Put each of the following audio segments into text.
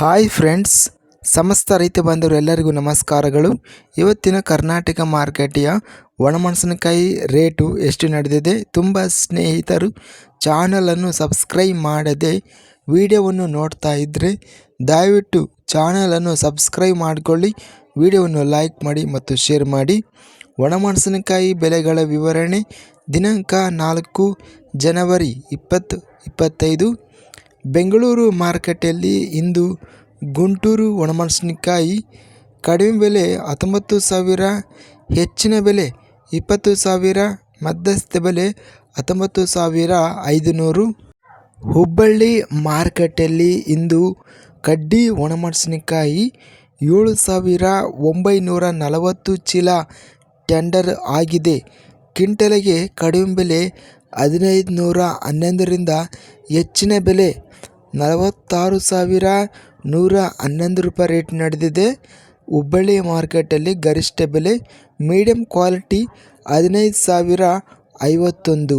Hi friends ಸಮಸ್ತ ರೈತ ಬಂಧುರು ಎಲ್ಲರಿಗೂ ನಮಸ್ಕಾರಗಳು. ಇವತ್ತಿನ ಕರ್ನಾಟಕ ಮಾರ್ಕೆಟಿಯ ಒಣಮೆಣಸಿನಕಾಯಿ ರೇಟು ಎಷ್ಟು ನಡೆದಿದೆ? ತುಂಬ ಸ್ನೇಹಿತರು ಚಾನಲನ್ನು ಸಬ್ಸ್ಕ್ರೈಬ್ ಮಾಡದೆ ವಿಡಿಯೋವನ್ನು ನೋಡ್ತಾ ಇದ್ದರೆ ದಯವಿಟ್ಟು ಚಾನಲನ್ನು ಸಬ್ಸ್ಕ್ರೈಬ್ ಮಾಡಿಕೊಳ್ಳಿ, ವಿಡಿಯೋವನ್ನು ಲೈಕ್ ಮಾಡಿ ಮತ್ತು ಶೇರ್ ಮಾಡಿ. ಒಣಮೆಣಸಿನಕಾಯಿ ಬೆಲೆಗಳ ವಿವರಣೆ ದಿನಾಂಕ ನಾಲ್ಕು ಜನವರಿ ಇಪ್ಪತ್ತು, ಇಪ್ಪತ್ತೈದು. ಬೆಂಗಳೂರು ಮಾರುಕಟ್ಟೆಯಲ್ಲಿ ಇಂದು ಗುಂಟೂರು ಒಣಮೆಣಸಿನಕಾಯಿ ಕಡಿಮೆ ಬೆಲೆ ಹತ್ತೊಂಬತ್ತು ಸಾವಿರ, ಹೆಚ್ಚಿನ ಬೆಲೆ ಇಪ್ಪತ್ತು ಸಾವಿರ ಮಧ್ಯಸ್ಥ ಬೆಲೆ ಹತ್ತೊಂಬತ್ತು ಸಾವಿರ ಐದುನೂರು. ಹುಬ್ಬಳ್ಳಿ ಮಾರುಕಟ್ಟೆಯಲ್ಲಿ ಇಂದು ಕಡ್ಡಿ ಒಣಮೆಣಸಿನಕಾಯಿ ಏಳು ಸಾವಿರ ಒಂಬೈನೂರ ನಲವತ್ತು ಚೀಲ ಟೆಂಡರ್ ಆಗಿದೆ. ಕ್ವಿಂಟಲಿಗೆ ಕಡಿಮೆ ಬೆಲೆ ಹದಿನೈದು ನೂರ ಹನ್ನೊಂದರಿಂದ ಹೆಚ್ಚಿನ ಬೆಲೆ ನಲವತ್ತಾರು ಸಾವಿರ ನೂರ ಹನ್ನೊಂದು ರೂಪಾಯಿ ರೇಟ್ ನಡೆದಿದೆ. ಹುಬ್ಬಳ್ಳಿ ಮಾರ್ಕೆಟಲ್ಲಿ ಗರಿಷ್ಠ ಬೆಲೆ ಮೀಡಿಯಮ್ ಕ್ವಾಲಿಟಿ ಹದಿನೈದು ಸಾವಿರ ಐವತ್ತೊಂದು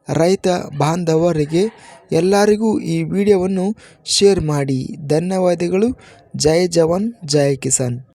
ರೈತ ಬಾಂಧವರಿಗೆ ಎಲ್ಲರಿಗೂ ಈ ವಿಡಿಯೋವನ್ನು ಶೇರ್ ಮಾಡಿ. ಧನ್ಯವಾದಗಳು. ಜೈ ಜವಾನ್ ಜೈ ಕಿಸಾನ್.